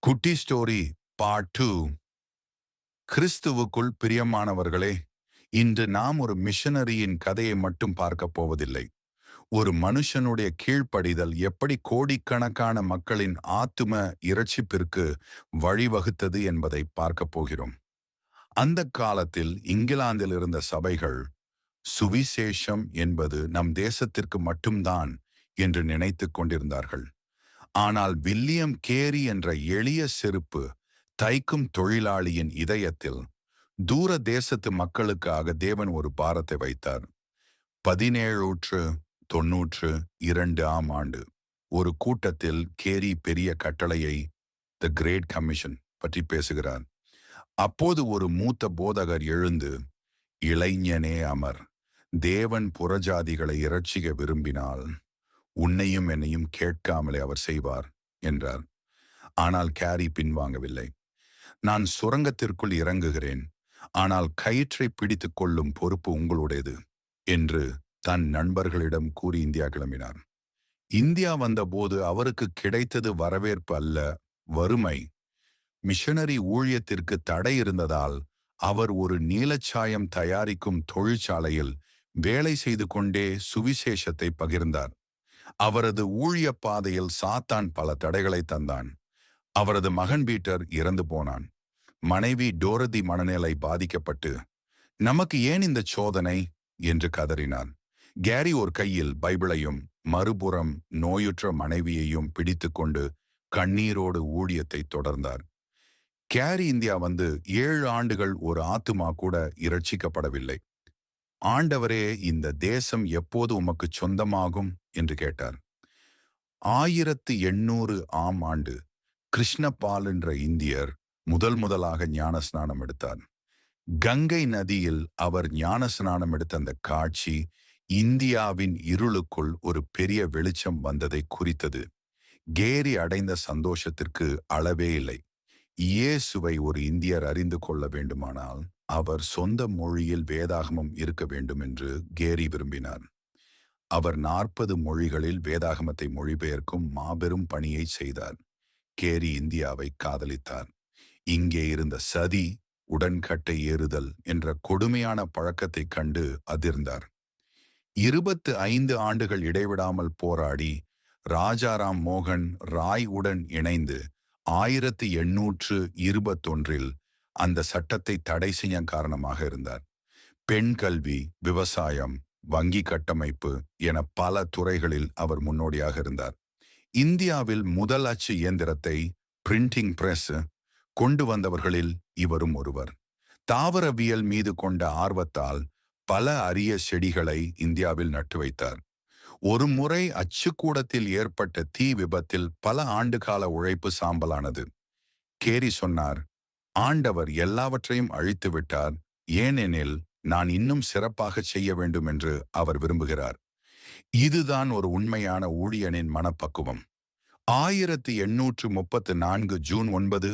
குட்டி story part two. கிறிஸ்துவுக்குள் பிரியமானவர்களே இன்று நாம் ஒரு மிஷனரியின் கதையை மட்டும் பார்க்கப் போவதில்லை. ஒரு மனுஷனுடைய கீழ்ப்படிதல் எப்படி கோடிக்கணக்கான மக்களின் ஆத்தும இரட்சிப்பிற்கு வழிவகுத்தது என்பதை பார்க்கப் போகிறோம். அந்த காலத்தில் இங்கிலாந்தில் இருந்த சபைகள் சுவிசேஷம் என்பது நம் தேசத்திற்கு மட்டும்தான் என்று நினைத்துக் கொண்டிருந்தார்கள். ஆனால் வில்லியம் கேரி என்ற எளிய செருப்பு தைக்கும் தொழிலாளியின் இதயத்தில் தூர தேசத்து மக்களுக்காக தேவன் ஒரு பாரத்தை வைத்தார். பதினேழூற்று தொன்னூற்று இரண்டு ஆம் ஆண்டு. ஒரு கூட்டத்தில் கேரி பெரிய கட்டளையை த கிரேட் கமிஷன் பற்றி பேசுகிறார். அப்போது ஒரு மூத்த போதகர் எழுந்து இளைஞனே அமர் தேவன் புறஜாதிகளை இரட்சிக்க விரும்பினால் உன்னையும் என்னையும் கேட்காமலே அவர் செய்வார் என்றார். ஆனால் கேரி பின்வாங்கவில்லை. நான் சுரங்கத்திற்குள் இறங்குகிறேன். ஆனால் கயிற்றை பிடித்துக் கொள்ளும் பொறுப்பு உங்களுடையது என்று தன் நண்பர்களிடம் கூறி இந்தியா கிளம்பினார். இந்தியா வந்தபோது அவருக்கு கிடைத்தது வரவேற்பு அல்ல வறுமை. மிஷனரி ஊழியத்திற்கு தடை இருந்ததால் அவர் ஒரு நீலச்சாயம் தயாரிக்கும் தொழிற்சாலையில் வேலை செய்து கொண்டே சுவிசேஷத்தை பகிர்ந்தார். அவரது ஊழிய பாதையில் சாத்தான் பல தடைகளை தந்தான். அவரது மகன் பீட்டர் இறந்து போனான். மனைவி டோரதி மனநிலை பாதிக்கப்பட்டு நமக்கு ஏன் இந்த சோதனை? என்று கதறினான். கேரி ஒரு கையில் பைபிளையும் மறுபுறம் நோயுற்ற மனைவியையும் பிடித்துக்கொண்டு கண்ணீரோடு ஊழியத்தை தொடர்ந்தார். கேரி இந்தியா வந்து ஏழு ஆண்டுகள் ஒரு ஆத்துமா கூட இரட்சிக்கப்படவில்லை. ஆண்டவரே இந்த தேசம் எப்போது உமக்கு சொந்தமாகும்? என்று கேட்டார். ஆயிரத்து எண்ணூறு ஆம் ஆண்டு கிருஷ்ணபால் என்ற இந்தியர் முதல் முதலாக ஞான ஸ்நானம் எடுத்தார். கங்கை நதியில் அவர் ஞான ஸ்நானம் எடுத்த அந்த காட்சி இந்தியாவின் இருளுக்குள் ஒரு பெரிய வெளிச்சம் வந்ததை குறித்தது. கேரி அடைந்த சந்தோஷத்திற்கு அளவே இல்லை. இயேசுவை ஒரு இந்தியர் அறிந்து கொள்ள வேண்டுமானால் அவர் சொந்த மொழியில் வேதாகமம் இருக்க வேண்டும் என்று கேரி விரும்பினார். அவர் நாற்பது மொழிகளில் வேதாகமத்தை மொழிபெயர்க்கும் மாபெரும் பணியை செய்தார். கேரி இந்தியாவை காதலித்தார். இங்கே இருந்த சதி உடன்கட்டை ஏறுதல் என்ற கொடுமையான பழக்கத்தை கண்டு அதிர்ந்தார். இருபத்து ஐந்து ஆண்டுகள் இடைவிடாமல் போராடி ராஜாராம் மோகன் ராய் உடன் இணைந்து ஆயிரத்தி எண்ணூற்று இருபத்தொன்றில் அந்த சட்டத்தை தடை செய்ய காரணமாக இருந்தார். பெண் கல்வி விவசாயம் வங்கி கட்டமைப்பு என பல துறைகளில் அவர் முன்னோடியாக இருந்தார். இந்தியாவில் முதல் அச்சு இயந்திரத்தை பிரிண்டிங் பிரஸ் கொண்டு வந்தவர்களில் இவரும் ஒருவர். தாவரவியல் மீது கொண்ட ஆர்வத்தால் பல அரிய செடிகளை இந்தியாவில் நட்டு வைத்தார். ஒரு முறை அச்சுக்கூடத்தில் ஏற்பட்ட தீ விபத்தில் பல ஆண்டுகால உழைப்பு சாம்பலானது. கேரி சொன்னார் ஆண்டவர் எல்லாவற்றையும் அழித்து விட்டார் ஏனெனில் நான் இன்னும் சிறப்பாக செய்ய வேண்டும் என்று அவர் விரும்புகிறார். இதுதான் ஒரு உண்மையான ஊழியனின் மனப்பக்குவம். ஆயிரத்தி எண்ணூற்று முப்பத்து நான்கு ஜூன் ஒன்பது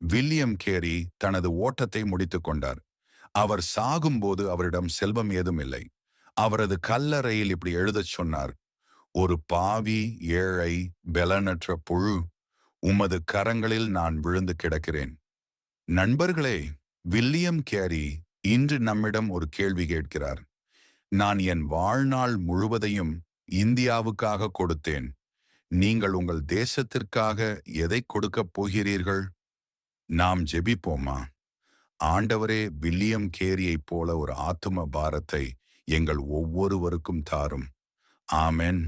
வில்லியம் கேரி தனது ஓட்டத்தை முடித்துக் கொண்டார். அவர் சாகும்போது அவரிடம் செல்வம் ஏதும் இல்லை. அவரது கல்லறையில் இப்படி எழுதச் சொன்னார் ஒரு பாவி ஏழை பலனற்ற புழு உமது கரங்களில் நான் விழுந்து கிடக்கிறேன். நண்பர்களே வில்லியம் கேரி இன்று நம்மிடம் ஒரு கேள்வி கேட்கிறார். நான் என் வாழ்நாள் முழுவதையும் இந்தியாவுக்காக கொடுத்தேன். நீங்கள் உங்கள் தேசத்திற்காக எதை கொடுக்கப் போகிறீர்கள்? நாம் ஜெபிப்போமா? ஆண்டவரே வில்லியம் கேரியைப் போல ஒரு ஆத்தும பாரத்தை எங்கள் ஒவ்வொருவருக்கும் தாரும். ஆமென்.